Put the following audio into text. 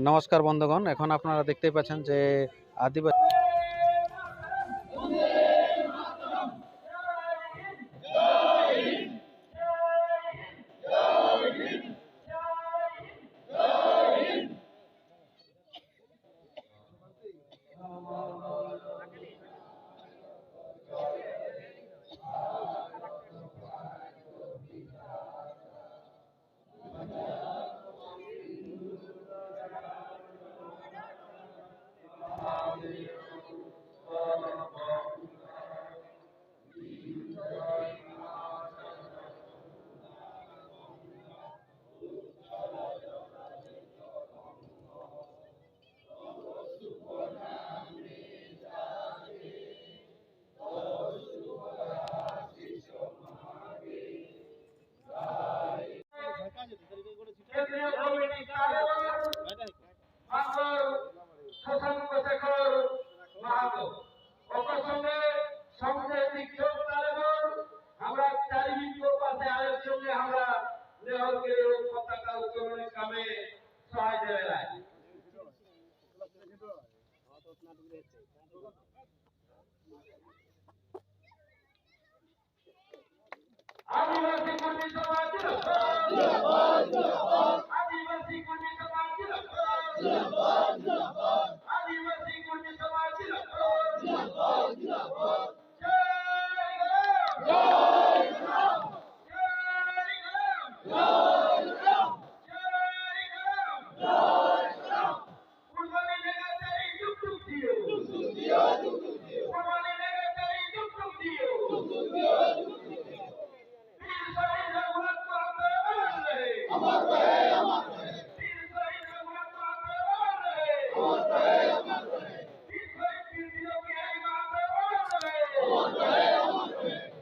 নমস্কার বন্ধুগণ এখন আপনারা দেখতেই পাচ্ছেন যে আদিবাসী আদিবাসী কর্মী সমাজ আদিবাসী কর্মী সমাজ আদিবাসী কর্মী সমাজ কুরবানি Amen.